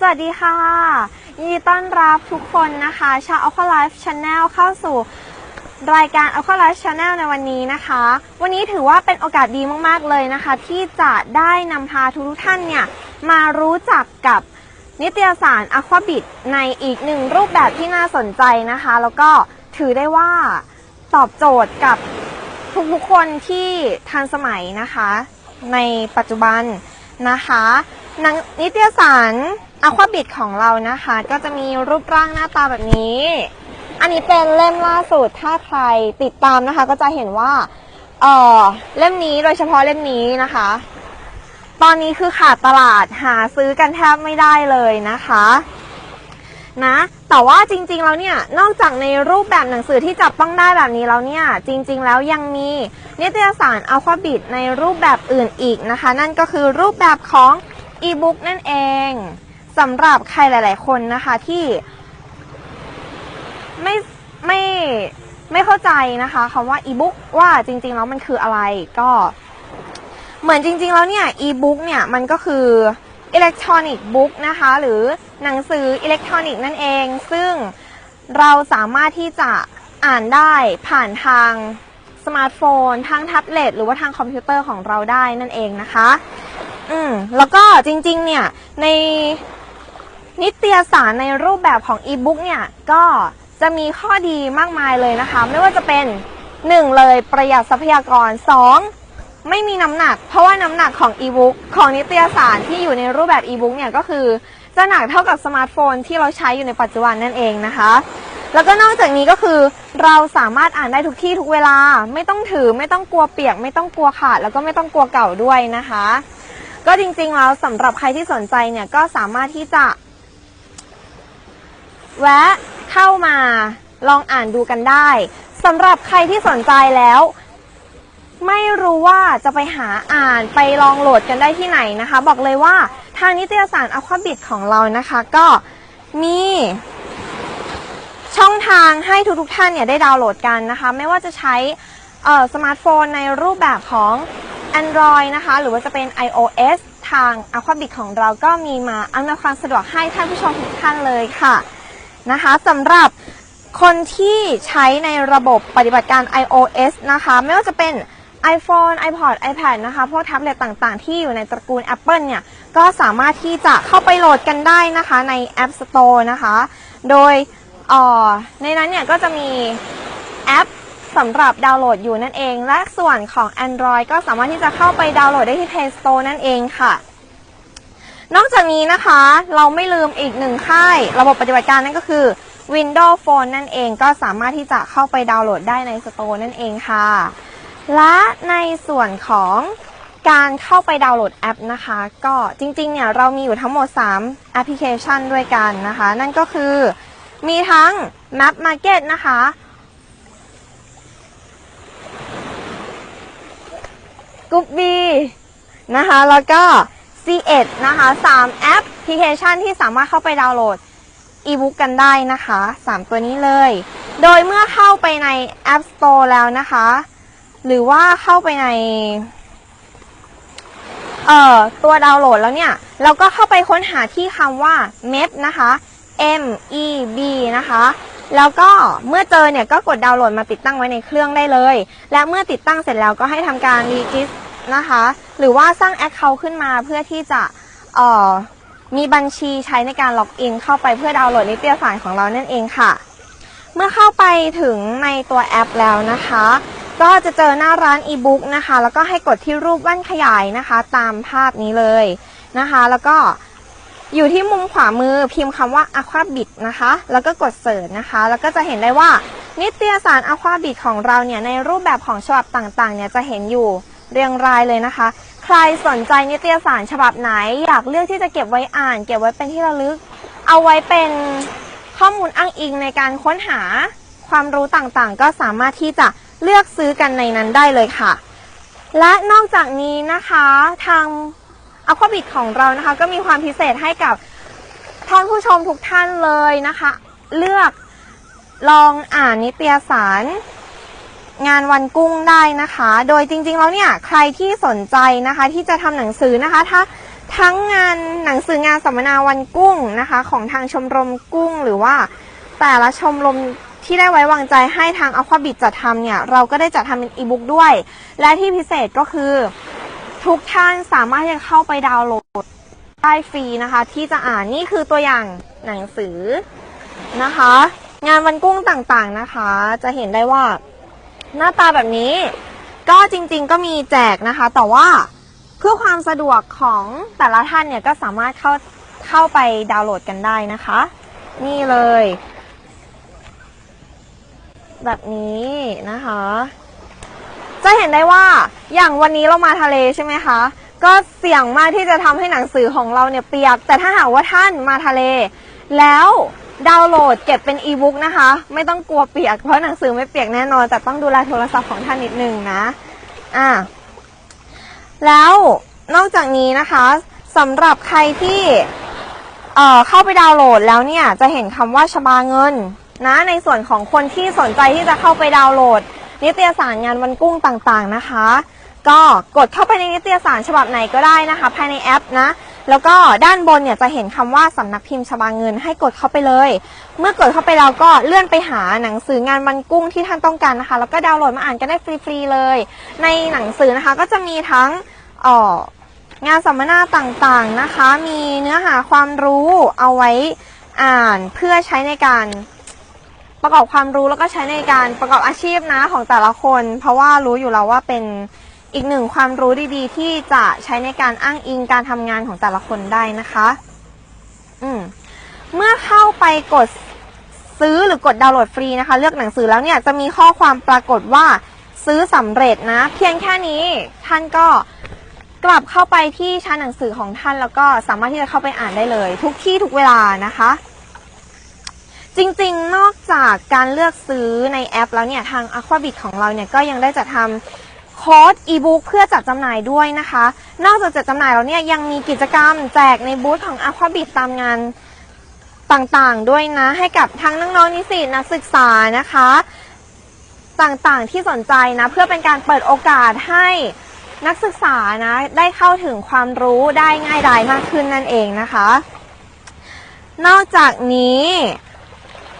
สวัสดีค่ะ ยินดีต้อนรับทุกคนนะคะ ชาว Aqua Life Channel เข้าสู่รายการ Aqua Life Channel ในวันนี้นะคะ วันนี้ถือว่าเป็นโอกาสดีมาก ๆ เลยนะคะ ที่จะได้นำพาทุกท่านเนี่ย มารู้จักกับนิตยสาร Aquabit ในอีกหนึ่งรูปแบบที่น่าสนใจนะคะ แล้วก็ถือได้ว่าตอบโจทย์กับทุกๆคนที่ทันสมัยนะคะ ในปัจจุบันนะคะนังนิตยสาร Aquabit ของเรานะคะ ก็จะมีรูปร่างหน้าตาแบบนี้ อันนี้เป็นเล่มล่าสุดถ้าใครติดตามนะคะ ก็จะเห็นว่าเออเล่มนี้โดยเฉพาะเล่มนี้นะคะ ตอนนี้คือขาดตลาดหาซื้อกันแทบไม่ได้เลยนะคะนะ แต่ว่าจริงๆแล้วเนี่ย นอกจากในรูปแบบหนังสือที่จับต้องได้แบบนี้แล้วเนี่ย จริงๆแล้วยังมีนิตยสารอัลฟาบิตในรูปแบบอื่นอีกนะคะ นั่นก็คือรูปแบบของอีบุ๊กนั่นเอง สำหรับใครหลาย ๆ คนนะคะที่ไม่ไม่ไม่เข้าใจนะคะคำว่าอีบุ๊กว่าจริง ๆ แล้วมันคืออะไรก็เหมือนจริง ๆ แล้วเนี่ยอีบุ๊กเนี่ยมันก็คืออิเล็กทรอนิกส์บุ๊กนะคะหรือหนังสืออิเล็กทรอนิกส์นั่นเอง ซึ่งเราสามารถที่จะอ่านได้ผ่านทางสมาร์ทโฟน ทางแท็บเล็ตหรือว่าทางคอมพิวเตอร์ของเราได้นั่นเองนะคะ อืมแล้วก็จริง ๆ เนี่ยใน นิตยสารในรูปแบบของอีบุ๊กเนี่ยก็จะมีข้อดีมากมายเลยนะคะ ไม่ว่าจะเป็น 1 เลยประหยัดทรัพยากร 2 ไม่มีน้ำหนัก เพราะว่าน้ำหนักของอีบุ๊กของนิตยสารที่อยู่ในรูปแบบอีบุ๊กเนี่ยก็คือจะหนักเท่ากับสมาร์ทโฟนที่เราใช้อยู่ในปัจจุบันนั่นเองนะคะ แล้วก็นอกจากนี้ก็คือเราสามารถอ่านได้ทุกที่ทุกเวลา ไม่ต้องถือไม่ต้องกลัวเปียก ไม่ต้องกลัวขาด แล้วก็ไม่ต้องกลัวเก่าด้วยนะคะ ก็จริงๆแล้วสำหรับใครที่สนใจเนี่ยก็สามารถที่จะ แวะเข้ามาลองอ่านดูกันได้สำหรับใครที่สนใจแล้ว ไม่รู้ว่าจะไปหาอ่านไปลองโหลดกันได้ที่ไหนนะคะ บอกเลยว่าทางนิตยสาร Aquabit ของเรานะคะ ก็มีช่องทางให้ทุกๆท่านเนี่ยได้ดาวน์โหลดกันนะคะ ไม่ว่าจะใช้สมาร์ทโฟนในรูปแบบของ Android นะคะ หรือว่าจะเป็น iOS ทาง Aquabit ของเราก็มีมาอำนวยความสะดวกให้ท่านผู้ชมทุกท่านเลยค่ะ นะคะสำหรับคนที่ใช้ในระบบปฏิบัติการ iOS นะคะ ไม่ว่าจะเป็น iPhone, iPod, iPad นะคะ พวกแท็บเล็ตต่างๆ ที่อยู่ในตระกูล Apple เนี่ย ก็สามารถที่จะเข้าไปโหลดกันได้นะคะใน App Store นะคะ โดยอ่อในนั้นเนี่ยก็จะมีแอปสำหรับดาวน์โหลดอยู่นั่นเอง และส่วนของ Android ก็สามารถที่จะเข้าไปดาวน์โหลดได้ที่ Play Store นั่นเองค่ะ นอกจากนี้นะคะเราไม่ลืมอีกหนึ่งค่าย ระบบปฏิบัติการนั่นก็คือ Windows Phone นั่นเองก็สามารถที่จะเข้าไปดาวน์โหลดได้ในสโตร์นั่นเองค่ะ และในส่วนของการเข้าไปดาวน์โหลดแอปนะคะ ก็จริงๆเนี่ยเรามีอยู่ทั้งหมด 3 แอปพลิเคชันด้วยกันนะคะ นั่นก็คือมีทั้ง Map Market นะคะก r ุ p บีนะคะ แล้วก็ C1 นะคะ3แอปพลิเคชันที่สามารถเข้าไปดาวน์โหลดอีบุ๊กกันได้นะคะ 3 ตัวนี้เลย โดยเมื่อเข้าไปใน App Store แล้วนะคะ หรือว่าเข้าไปในเอ่อตัวดาวน์โหลดแล้วเนี่ย เราก็เข้าไปค้นหาที่คำว่า MEB นะคะ M E B นะคะ แล้วก็เมื่อเจอเนี่ยก็กดดาวน์โหลดมาติดตั้งไว้ในเครื่องได้เลย และเมื่อติดตั้งเสร็จแล้วก็ให้ทำการรีจิส นะคะ หรือว่าสร้าง Account ขึ้นมาเพื่อที่จะมีบัญชีใช้ในการล็อกอินเข้าไปเพื่อดาวน์โหลดนิตยสารของเรานั่นเองค่ะ เมื่อเข้าไปถึงในตัวแอปแล้วนะคะ ก็จะเจอหน้าร้านอีบุ๊กนะคะ แล้วก็ให้กดที่รูปแว่นขยายนะคะ ตามภาพนี้เลยนะคะ แล้วก็อยู่ที่มุมขวามือพิมพ์คำว่า Aquabit นะคะ แล้วก็กดเสิร์ชนะคะ แล้วก็จะเห็นได้ว่านิตยสาร Aquabit ของเราเนี่ยในรูปแบบของฉบับต่างๆเนี่ยจะเห็นอยู่ เรียงรายเลยนะคะ ใครสนใจนิตยสารฉบับไหน อยากเลือกที่จะเก็บไว้อ่าน เก็บไว้เป็นที่ระลึก เอาไว้เป็นข้อมูลอ้างอิงในการค้นหาความรู้ต่างๆ ก็สามารถที่จะเลือกซื้อกันในนั้นได้เลยค่ะ และนอกจากนี้นะคะทาง Aquabit ของเรานะคะ ก็มีความพิเศษให้กับท่านผู้ชมทุกท่านเลยนะคะ เลือกลองอ่านนิตยสาร งานวันกุ้งได้นะคะ โดยจริงๆแล้วเนี่ยใครที่สนใจนะคะ ที่จะทำหนังสือนะคะถ้าทั้งงานหนังสืองานสัมมนาวันกุ้งนะคะ ของทางชมรมกุ้งหรือว่า แต่ละชมรมที่ได้ไว้วางใจให้ทางอัลฟาบิดจัดทำเนี่ย เราก็ได้จัดทำเป็นอีบุ๊กด้วย และที่พิเศษก็คือ ทุกท่านสามารถที่จะเข้าไปดาวน์โหลดได้ฟรีนะคะ ที่จะอ่านนี่คือตัวอย่างหนังสือนะคะ งานวันกุ้งต่างๆนะคะ จะเห็นได้ว่า หน้าตาแบบนี้ ก็จริงๆก็มีแจกนะคะ แต่ว่าเพื่อความสะดวกของแต่ละท่านเนี่ยก็สามารถเข้าเข้าไปดาวน์โหลดกันได้นะคะ นี่เลย แบบนี้นะคะ จะเห็นได้ว่าอย่างวันนี้เรามาทะเลใช่ไหมคะ ก็เสี่ยงมากที่จะทำให้หนังสือของเราเนี่ยเปียก แต่ถ้าหากว่าท่านมาทะเล แล้ว ดาวน์โหลดเก็บเป็นอีบุ๊กนะคะ ไม่ต้องกลัวเปียก เพราะหนังสือไม่เปียกแน่นอน แต่ต้องดูแลโทรศัพท์ของท่านนิดนึงนะ อะแล้วนอกจากนี้นะคะสำหรับใครที่เอ่อเข้าไปดาวน์โหลดแล้วเนี่ยจะเห็นคำว่าชบาเงินนะในส่วนของคนที่สนใจที่จะเข้าไปดาวน์โหลด นิตยสารงานวันกุ้งต่างๆนะคะ ก็กดเข้าไปในนิตยสารฉบับไหนก็ได้นะคะ ภายในแอปนะ แล้วก็ด้านบนเนี่ยจะเห็นคำว่าสำนักพิมพ์ชบาเงินให้กดเข้าไปเลย เมื่อกดเข้าไปแล้วก็เลื่อนไปหาหนังสืองานวันกุ้งที่ท่านต้องการนะคะ แล้วก็ดาวน์โหลดมาอ่านกันได้ฟรีๆเลย ในหนังสือนะคะก็จะมีทั้งอองานสัมมนาต่างๆนะคะ มีเนื้อหาความรู้เอาไว้อ่านเพื่อใช้ในการประกอบความรู้แล้วก็ใช้ในการประกอบอาชีพนะของแต่ละคน เพราะว่ารู้อยู่แล้วว่าเป็น อีกหนึ่งความรู้ดีๆ ที่จะใช้ในการอ้างอิงการทำงานของแต่ละคนได้นะคะอืมเมื่อเข้าไปกดซื้อหรือกดดาวน์โหลดฟรีนะคะ เลือกหนังสือแล้วเนี่ยจะมีข้อความปรากฏว่าซื้อสำเร็จนะ เพียงแค่นี้ท่านก็กลับเข้าไปที่ชั้นหนังสือของท่านแล้วก็สามารถที่จะเข้าไปอ่านได้เลย ทุกที่ทุกเวลานะคะ จริงๆ นอกจากการเลือกซื้อในแอปแล้วเนี่ยทาง Aquabit ของเราเนี่ยก็ยังได้จัดทำ โค้ดอีบุ๊กเพื่อจัดจำหน่ายด้วยนะคะ นอกจากจัดจำหน่ายแล้วเนี่ยยังมีกิจกรรมแจกในบูธของ Aquabit ตามงานต่างๆด้วยนะ ให้กับทั้งน้องๆนิสิตนักศึกษานะคะ ต่างๆที่สนใจนะ เพื่อเป็นการเปิดโอกาสให้นักศึกษานะ ได้เข้าถึงความรู้ได้ง่ายดายมากขึ้นนั่นเองนะคะ นอกจากนี้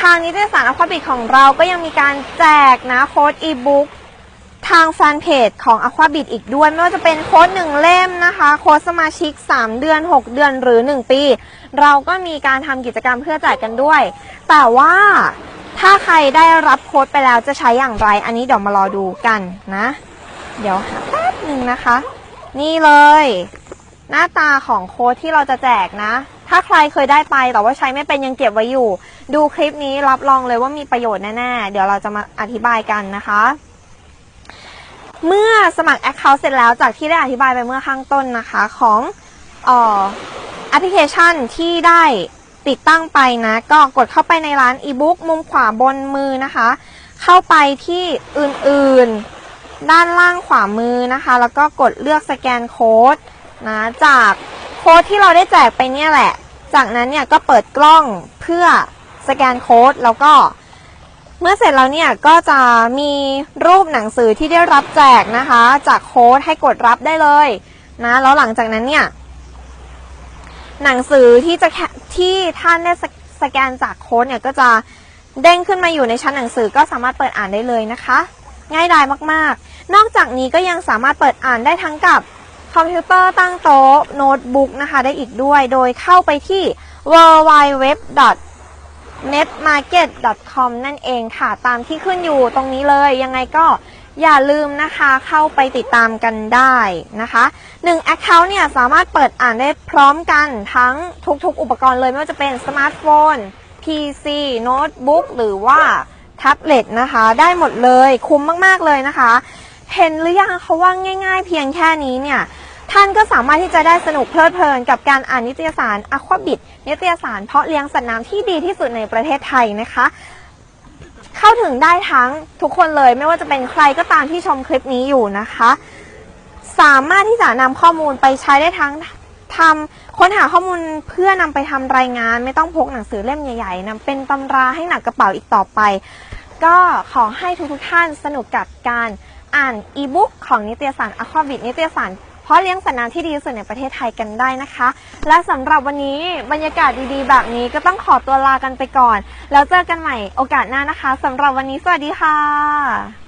ทางนิตยสารอควาบิ t ของเราก็ยังมีการแจกนะโค้ดอีบุ๊ก ทางแฟนเพจของ Aquabit อีกด้วย ไม่ว่าจะเป็นโค้ดหนึ่งเล่มนะคะ โค้ดสมาชิก 3 เดือน 6 เดือนหรือ 1 ปี เราก็มีการทำกิจกรรมเพื่อแจกกันด้วย แต่ว่าถ้าใครได้รับโค้ดไปแล้วจะใช้อย่างไร อันนี้เดี๋ยวมารอดูกันนะ เดี๋ยวหาแป๊บหนึ่งนะคะ นี่เลย หน้าตาของโค้ดที่เราจะแจกนะ ถ้าใครเคยได้ไปแต่ว่าใช้ไม่เป็นยังเก็บไว้อยู่ ดูคลิปนี้รับรองเลยว่ามีประโยชน์แน่ๆ เดี๋ยวเราจะมาอธิบายกันนะคะ เมื่อสมัคร Account เสร็จแล้วจากที่ได้อธิบายไปเมื่อข้างต้นนะคะของออแอปพลิเคชันที่ได้ติดตั้งไปนะ ก็กดเข้าไปในร้านอีบุ๊กมุมขวาบนมือนะคะ เข้าไปที่อื่นๆ ด้านล่างขวามือนะคะ แล้วก็กดเลือกสแกนโค้ดนะจากโค้ดที่เราได้แจกไปเนี่ยแหละ จากนั้นเนี่ยก็เปิดกล้องเพื่อสแกนโค้ดแล้วก็ เมื่อเสร็จแล้วเนี่ยก็จะมีรูปหนังสือที่ได้รับแจกนะคะ จากโค้ดให้กดรับได้เลยนะแล้วหลังจากนั้นเนี่ยหนังสือที่จะที่ท่านได้สสแกนจากโค้ดเนี่ยก็จะเด้งขึ้นมาอยู่ในชั้นหนังสือก็สามารถเปิดอ่านได้เลยนะคะ ง่ายดายมากๆ นอกจากนี้ก็ยังสามารถเปิดอ่านได้ทั้งกับคอมพิวเตอร์ตั้งโต๊ะโน้ตบุ๊กนะคะได้อีกด้วย โดยเข้าไปที่ w w w netmarket.com นั่นเองค่ะ ตามที่ขึ้นอยู่ตรงนี้เลยยังไงก็อย่าลืมนะคะเข้าไปติดตามกันได้นะคะ1 Account เนี่ยสามารถเปิดอ่านได้พร้อมกันทั้งทุกๆ อุปกรณ์เลย ไม่ว่าจะเป็นสมาร์ทโฟน PC โน้ตบุ๊กหรือว่าแท็บเล็ตนะคะ ได้หมดเลยคุ้มมากๆเลยนะคะ เห็นหรือยังเขาว่าง่าย ๆ เพียงแค่นี้เนี่ย ท่านก็สามารถที่จะได้สนุกเพลิดเพลินกับการอ่านนิตยสาร Aquabit นิตยสารเพาะเลี้ยงสัตว์น้ำที่ดีที่สุดในประเทศไทยนะคะ เข้าถึงได้ทั้งทุกคนเลยไม่ว่าจะเป็นใครก็ตามที่ชมคลิปนี้อยู่นะคะ สามารถที่จะนำข้อมูลไปใช้ได้ทั้งทำค้นหาข้อมูลเพื่อนำไปทำรายงาน ไม่ต้องพกหนังสือเล่มใหญ่ๆนะเป็นตำราให้หนักกระเป๋าอีกต่อไป ก็ขอให้ทุกๆท่านสนุกกับการอ่านอีบุ๊กของนิตยสาร Aquabit นิตยสาร เพาะเลี้ยงสัตว์น้ำที่ดีที่สุดในประเทศไทยกันได้นะคะ และสำหรับวันนี้บรรยากาศดีๆ แบบนี้ก็ต้องขอตัวลากันไปก่อน แล้วเจอกันใหม่โอกาสหน้านะคะสำหรับวันนี้สวัสดีค่ะ